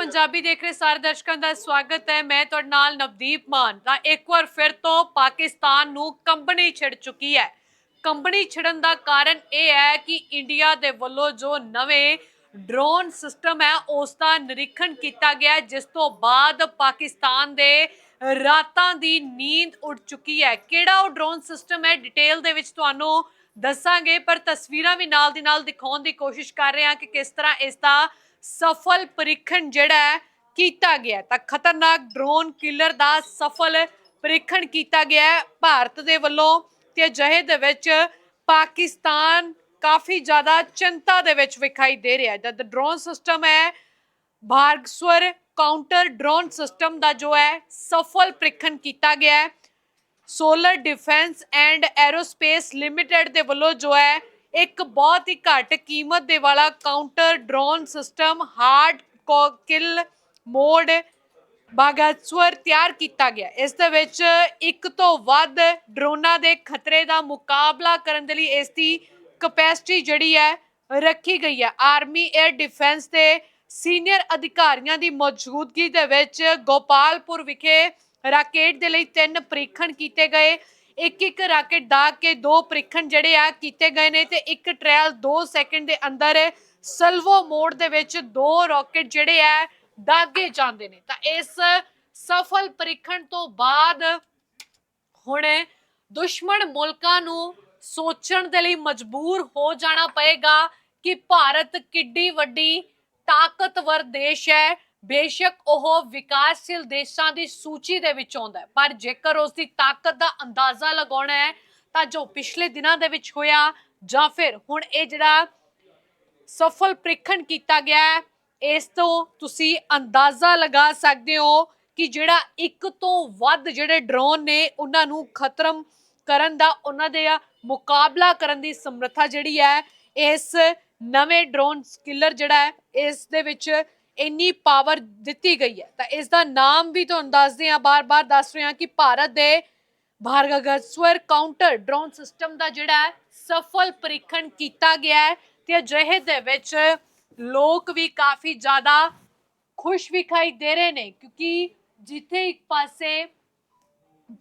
ਪੰਜਾਬੀ ਦੇਖ ਰਹੇ ਸਾਰੇ ਦਰਸ਼ਕਾਂ ਦਾ ਸਵਾਗਤ ਹੈ। ਮੈਂ ਤੁਹਾਡੇ ਨਾਲ ਨਵਦੀਪ ਮਾਨ। ਤਾਂ ਇੱਕ ਵਾਰ ਫਿਰ ਤੋਂ ਪਾਕਿਸਤਾਨ ਨੂੰ ਕੰਬਣੀ ਛਿੜ ਚੁੱਕੀ ਹੈ। ਕੰਬਣੀ ਛਿੜਨ ਦਾ ਕਾਰਨ ਇਹ ਹੈ ਕਿ ਇੰਡੀਆ ਦੇ ਵੱਲੋਂ ਜੋ ਨਵੇਂ ਡਰੋਨ ਸਿਸਟਮ ਹੈ, ਉਸ ਦਾ ਨਿਰੀਖਣ ਕੀਤਾ ਗਿਆ ਜਿਸ ਤੋਂ ਬਾਅਦ ਪਾਕਿਸਤਾਨ ਦੇ ਰਾਤਾਂ ਦੀ ਨੀਂਦ ਉੱਡ ਚੁੱਕੀ ਹੈ। ਕਿਹੜਾ ਉਹ ਡਰੋਨ ਸਿਸਟਮ ਹੈ? ਡਿਟੇਲ ਦੇ ਵਿੱਚ ਤੁਹਾਨੂੰ ਦੱਸਾਂਗੇ, ਪਰ ਤਸਵੀਰਾਂ ਵੀ ਨਾਲ ਦੀ ਨਾਲ ਦਿਖਾਉਣ ਦੀ ਕੋਸ਼ਿਸ਼ ਕਰ ਰਹੇ ਹਾਂ ਕਿ ਕਿਸ ਤਰ੍ਹਾਂ ਇਸ ਦਾ ਸਫਲ ਪ੍ਰੀਖਣ ਜਿਹੜਾ ਕੀਤਾ ਗਿਆ ਤਾਂ ਖਤਰਨਾਕ ਡਰੋਨ ਕਿਲਰ ਦਾ ਸਫਲ ਪ੍ਰੀਖਣ ਕੀਤਾ ਗਿਆ ਭਾਰਤ ਦੇ ਵੱਲੋਂ ਤੇ ਅਜਿਹੇ ਦੇ ਵਿੱਚ ਪਾਕਿਸਤਾਨ ਕਾਫੀ ਜ਼ਿਆਦਾ ਚਿੰਤਾ ਦੇ ਵਿੱਚ ਵਿਖਾਈ ਦੇ ਰਿਹਾ ਹੈ। ਜਦ ਡਰੋਨ ਸਿਸਟਮ ਹੈ, ਭਾਰਗਸਵਰ ਕਾਊਂਟਰ ਡਰੋਨ ਸਿਸਟਮ ਦਾ ਜੋ ਹੈ, ਸਫਲ ਪ੍ਰੀਖਣ ਕੀਤਾ ਗਿਆ ਹੈ। Solar Defence and Aerospace Limited ਦੇ ਵੱਲੋਂ ਜੋ ਹੈ ਇੱਕ ਬਹੁਤ ਹੀ ਘੱਟ ਕੀਮਤ ਦੇ ਵਾਲਾ counter drone system hard kill mode Bhargavastra ਤਿਆਰ ਕੀਤਾ ਗਿਆ। ਇਸ ਦੇ ਵਿੱਚ ਇੱਕ ਤੋਂ ਵੱਧ ਡਰੋਨਾਂ ਦੇ ਖਤਰੇ ਦਾ ਮੁਕਾਬਲਾ ਕਰਨ ਦੇ ਲਈ ਇਸ ਦੀ ਕਪੈਸਿਟੀ ਜਿਹੜੀ ਹੈ ਰੱਖੀ ਗਈ ਹੈ। ਆਰਮੀ 에ਅਰ ਡਿਫੈਂਸ ਦੇ ਸੀਨੀਅਰ ਅਧਿਕਾਰੀਆਂ ਦੀ ਮੌਜੂਦਗੀ ਦੇ ਵਿੱਚ ਗੋਪਾਲਪੁਰ ਵਿਖੇ ਰਾਕੇਟ ਦੇ ਲਈ ਤਿੰਨ ਪ੍ਰੀਖਣ ਕੀਤੇ ਗਏ। ਇੱਕ ਇੱਕ ਰਾਕੇਟ ਦਾ ਕੇ ਦੋ ਪ੍ਰੀਖਣ ਜਿਹੜੇ ਆ ਕੀਤੇ ਗਏ ਨੇ ਤੇ ਇੱਕ ਟ੍ਰਾਇਲ 2 ਸੈਕਿੰਡ ਦੇ ਅੰਦਰ ਸਲਵੋ ਮੋਡ ਦੇ ਵਿੱਚ ਦੋ ਰਾਕੇਟ ਜਿਹੜੇ ਆ ਦਾਗੇ ਜਾਂਦੇ ਨੇ। ਤਾਂ ਇਸ ਸਫਲ ਪ੍ਰੀਖਣ ਤੋਂ ਬਾਅਦ ਹੁਣ ਦੁਸ਼ਮਣ ਮੁਲਕਾਂ ਨੂੰ ਸੋਚਣ ਦੇ ਲਈ ਮਜਬੂਰ ਹੋ ਜਾਣਾ ਪਏਗਾ ਕਿ ਭਾਰਤ ਕਿੱਡੀ ਵੱਡੀ ਤਾਕਤਵਰ ਦੇਸ਼ ਹੈ। ਬੇਸ਼ੱਕ ਉਹ ਵਿਕਾਸਸ਼ੀਲ ਦੇਸ਼ਾਂ ਦੀ ਸੂਚੀ ਦੇ ਵਿੱਚ ਆਉਂਦਾ ਹੈ। ਪਰ ਜੇਕਰ ਉਸ ਦੀ ਤਾਕਤ ਦਾ ਅੰਦਾਜ਼ਾ ਲਗਾਉਣਾ ਹੈ, ਤਾਂ ਜੋ ਪਿਛਲੇ ਦਿਨਾਂ ਦੇ ਵਿੱਚ ਹੋਇਆ ਜਾਂ ਫਿਰ ਹੁਣ ਇਹ ਜਿਹੜਾ ਸਫਲ ਪ੍ਰੀਖਣ ਕੀਤਾ ਗਿਆ ਹੈ, ਇਸ ਤੋਂ ਤੁਸੀਂ ਅੰਦਾਜ਼ਾ ਲਗਾ ਸਕਦੇ ਹੋ ਕਿ ਜਿਹੜਾ ਇੱਕ ਤੋਂ ਵੱਧ ਜਿਹੜੇ ਡਰੋਨ ਨੇ, ਉਹਨਾਂ ਨੂੰ ਖਤਮ ਕਰਨ ਦਾ, ਉਹਨਾਂ ਦੇ ਮੁਕਾਬਲਾ ਕਰਨ ਦੀ ਸਮਰੱਥਾ ਜਿਹੜੀ ਹੈ, ਇਸ ਨਵੇਂ ਡਰੋਨ ਕਿਲਰ ਜਿਹੜਾ ਹੈ, ਇਸ ਦੇ ਵਿੱਚ ਇੰਨੀ ਪਾਵਰ ਦਿੱਤੀ ਗਈ ਹੈ। ਤਾਂ ਇਸ ਦਾ ਨਾਮ ਵੀ ਤੁਹਾਨੂੰ ਦੱਸਦੇ ਹਾਂ, ਬਾਰ-ਬਾਰ ਦੱਸ ਰਹੇ ਹਾਂ ਕਿ ਭਾਰਤ ਦੇ ਭਾਰਗਸਵਰ ਕਾਊਂਟਰ ਡਰੋਨ ਸਿਸਟਮ ਦਾ ਜਿਹੜਾ ਹੈ, ਸਫਲ ਪ੍ਰੀਖਣ ਕੀਤਾ ਗਿਆ ਹੈ ਤੇ ਅਜਿਹੇ ਦੇ ਵਿੱਚ ਲੋਕ ਵੀ ਕਾਫੀ ਜ਼ਿਆਦਾ ਖੁਸ਼ ਵਿਖਾਈ ਦੇ ਰਹੇ ਨੇ, ਕਿਉਂਕਿ ਜਿੱਥੇ ਇੱਕ ਪਾਸੇ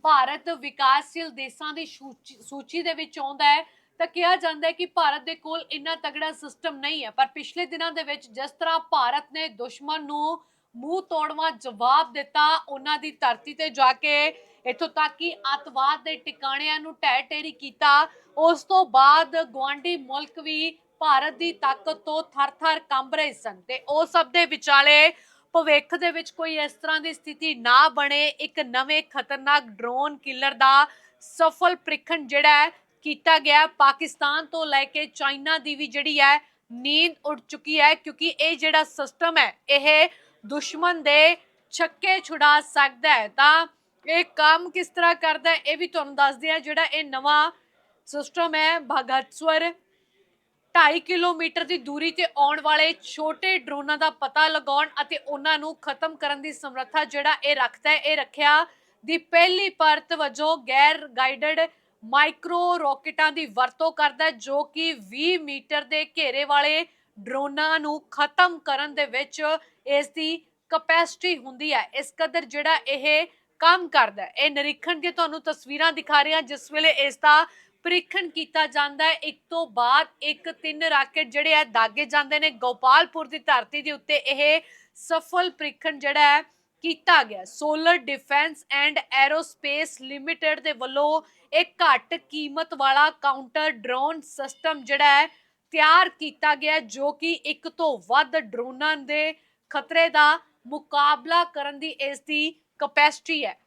ਭਾਰਤ ਵਿਕਾਸਸ਼ੀਲ ਦੇਸ਼ਾਂ ਦੀ ਸੂਚੀ ਸੂਚੀ ਦੇ ਵਿੱਚ ਆਉਂਦਾ ਹੈ ਤਾਂ ਕਿਹਾ ਜਾਂਦਾ ਹੈ ਕਿ ਭਾਰਤ ਦੇ ਕੋਲ ਇੰਨਾ ਤਗੜਾ ਸਿਸਟਮ ਨਹੀਂ ਹੈ, ਪਰ ਪਿਛਲੇ ਦਿਨਾਂ ਦੇ ਵਿੱਚ ਜਿਸ ਤਰ੍ਹਾਂ ਭਾਰਤ ਨੇ ਦੁਸ਼ਮਣ ਨੂੰ ਮੂੰਹ ਤੋੜਵਾ ਜਵਾਬ ਦਿੱਤਾ, ਉਹਨਾਂ ਦੀ ਧਰਤੀ ਤੇ ਜਾ ਕੇ ਇੱਥੋਂ ਤੱਕ ਕਿ ਅੱਤਵਾਦ ਦੇ ਟਿਕਾਣਿਆਂ ਨੂੰ ਢਹਿ ਢੇਰੀ ਕੀਤਾ। ਉਸ ਤੋਂ ਬਾਅਦ ਗਵਾਂਢੀ ਮੁਲਕ ਵੀ ਭਾਰਤ ਦੀ ਤਾਕਤ ਤੋਂ ਥਰ-ਥਰ ਕੰਬ ਰਹੇ ਸਨ ਤੇ ਉਹ ਸਭ ਦੇ ਵਿਚਾਲੇ ਭਵਿੱਖ ਦੇ ਵਿੱਚ ਕੋਈ ਇਸ ਤਰ੍ਹਾਂ ਦੀ ਸਥਿਤੀ ਨਾ ਬਣੇ। ਇੱਕ ਨਵੇਂ ਖਤਰਨਾਕ ਡਰੋਨ ਕਿਲਰ ਦਾ ਸਫਲ ਪ੍ਰੀਖਣ ਜਿਹੜਾ ਹੈ ਕੀਤਾ ਗਿਆ। ਪਾਕਿਸਤਾਨ ਤੋਂ ਲੈ ਕੇ ਚਾਈਨਾ ਦੀ ਵੀ ਜਿਹੜੀ ਹੈ, ਨੀਂਦ ਉੱਡ ਚੁੱਕੀ ਹੈ ਕਿਉਂਕਿ ਇਹ ਜਿਹੜਾ ਸਿਸਟਮ ਹੈ, ਇਹ ਦੁਸ਼ਮਣ ਦੇ ਛੱਕੇ ਛੁਡਾ ਸਕਦਾ ਹੈ। ਤਾਂ ਇਹ ਕੰਮ ਕਿਸ ਤਰ੍ਹਾਂ ਕਰਦਾ ਹੈ, ਇਹ ਵੀ ਤੁਹਾਨੂੰ ਦੱਸਦੇ ਆ ਜਿਹੜਾ ਇਹ ਨਵਾਂ ਸਿਸਟਮ ਹੈ ਭਗਤਸਵਰ 2.5 ਕਿਲੋਮੀਟਰ ਦੀ ਦੂਰੀ ਤੇ ਆਉਣ ਵਾਲੇ ਛੋਟੇ ਡਰੋਨਾਂ ਦਾ ਪਤਾ ਲਗਾਉਣ ਅਤੇ ਉਹਨਾਂ ਨੂੰ ਖਤਮ ਕਰਨ ਦੀ ਸਮਰੱਥਾ ਜਿਹੜਾ ਇਹ ਰੱਖਦਾ ਹੈ, ਇਹ ਰੱਖਿਆ ਦੀ ਪਹਿਲੀ ਪਰਤ ਵਜੋਂ ਗੈਰ ਗਾਈਡਡ ਮਾਈਕਰੋ ਰਾਕੇਟਾਂ ਦੀ ਵਰਤੋਂ ਕਰਦਾ ਜੋ ਕਿ 20 ਮੀਟਰ ਦੇ ਘੇਰੇ ਵਾਲੇ ਡਰੋਨਾਂ ਨੂੰ ਖਤਮ ਕਰਨ ਦੇ ਵਿੱਚ ਇਸ ਦੀ ਕਪੈਸਿਟੀ ਹੁੰਦੀ ਹੈ। ਇਸ ਕਦਰ ਜਿਹੜਾ ਇਹ ਕੰਮ ਕਰਦਾ ਹੈ। ਇਹ ਨਿਰੀਖਣ ਦੀ ਤੁਹਾਨੂੰ ਤਸਵੀਰਾਂ ਦਿਖਾ ਰਹੇ ਹਾਂ ਜਿਸ ਵੇਲੇ ਇਸ ਦਾ ਪ੍ਰੀਖਣ ਕੀਤਾ ਜਾਂਦਾ ਹੈ। ਇੱਕ ਤੋਂ ਬਾਅਦ ਇੱਕ ਤਿੰਨ ਰਾਕੇਟ ਜਿਹੜੇ ਆ ਦਾਗੇ ਜਾਂਦੇ ਨੇ। ਗੋਪਾਲਪੁਰ ਦੀ ਧਰਤੀ ਦੇ ਉੱਤੇ ਇਹ ਸਫਲ ਪ੍ਰੀਖਣ ਜਿਹੜਾ ਹੈ ਕੀਤਾ ਗਿਆ। Solar Defence and Aerospace Limited ਦੇ ਵੱਲੋਂ ਇਹ ਘੱਟ ਕੀਮਤ ਵਾਲਾ ਕਾਊਂਟਰ ਡਰੋਨ ਸਿਸਟਮ ਜਿਹੜਾ ਹੈ, ਤਿਆਰ ਕੀਤਾ ਗਿਆ, ਜੋ ਕਿ ਇੱਕ ਤੋਂ ਵੱਧ ਡਰੋਨਾਂ ਦੇ ਖਤਰੇ ਦਾ ਮੁਕਾਬਲਾ ਕਰਨ ਦੀ ਇਸ ਦੀ ਕਪੈਸਿਟੀ ਹੈ।